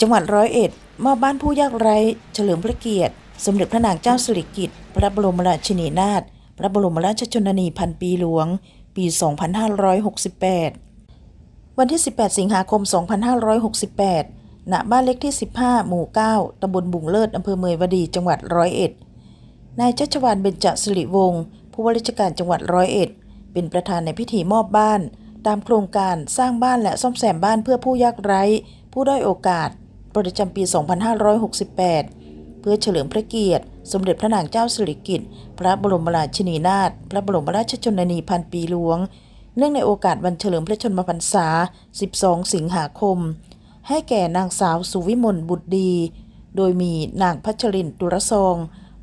จังหวัดร้อยเอ็ดมอบบ้านผู้ยากไร้เฉลิมพระเกียรติ สมเด็จพระนางเจ้าสิริกิติ์พระบรมราชินีนาถพระบรมราชชนนีพันปีหลวง ปี 2568 วันที่ 18 สิงหาคม 2568 ณ บ้านเล็กที่ 15 หมู่ 9ตำบลบุงเลิศอำเภอเมยวดี จังหวัดร้อยเอ็ด นายชัชวานเบญจสิริวงศ์ผู้ว่าราชการจังหวัดร้อยเอ็ด เป็นประธานในพิธีมอบบ้าน ตามโครงการสร้างบ้านและซ่อมแซมบ้านเพื่อผู้ยากไร้ ผู้ด้อยโอกาส ประจำปี 2568 เพื่อเฉลิมพระเกียรติ สมเด็จพระนางเจ้าสิริกิติ์ พระบรมราชินีนาถ พระบรมราชชนนีพันปีหลวง เนื่องในโอกาสวันเฉลิมพระชนมพรรษา 12 สิงหาคม ให้แก่นางสาวสุวิมลบุตรดี โดยมีนางพัชรินตุรซอง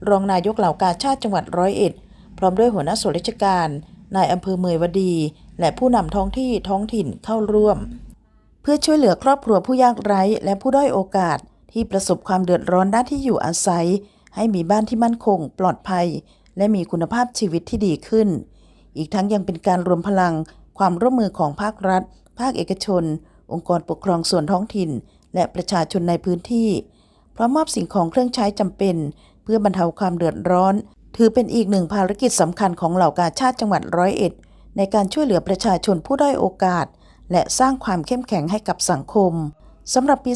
รองนายกเหล่ากาชาติจังหวัดร้อยเอ็ด พร้อมด้วยหัวหน้าส่วนราชการ นายอำเภอเมยวดี และผู้นำท้องที่ท้องถิ่นเข้าร่วม พื่อช่วยเหลือครอบครัวผู้ยากไร้ และผู้ด้อยโอกาส ที่ประสบความเดือดร้อนด้านที่อยู่อาศัย ให้มีบ้านที่มั่นคง ปลอดภัย และมีคุณภาพชีวิตที่ดีขึ้น อีกทั้งยังเป็นการรวมพลัง ความร่วมมือของภาครัฐ ภาคเอกชน องค์กรปกครองส่วนท้องถิ่น และประชาชนในพื้นที่พร้อมมอบสิ่งของเครื่องใช้จำเป็น เพื่อบรรเทาความเดือดร้อน ถือเป็นอีกหนึ่งภารกิจสำคัญของเหล่ากาชาติจังหวัดร้อยเอ็ดในการช่วยเหลือประชาชนผู้ด้อยโอกาส และสร้างความเข้มแข็งให้กับสังคมสำหรับปี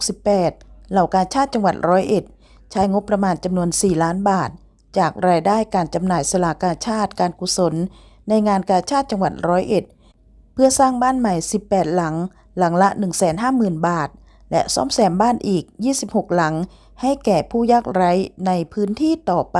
2568 เหล่ากาชาติจังหวัดร้อยเอ็ดใช้งบประมาณจำนวน 4 ล้านบาท จากรายได้การจำหน่ายสลากาชาติการกุศล ในงานกาชาติจังหวัดร้อยเอ็ดเพื่อสร้างบ้านใหม่ 18 หลัง หลังละ 150,000 บาท และซ่อมแซมบ้านอีก 26 หลัง ให้แก่ผู้ยากไร้ในพื้นที่ต่อไป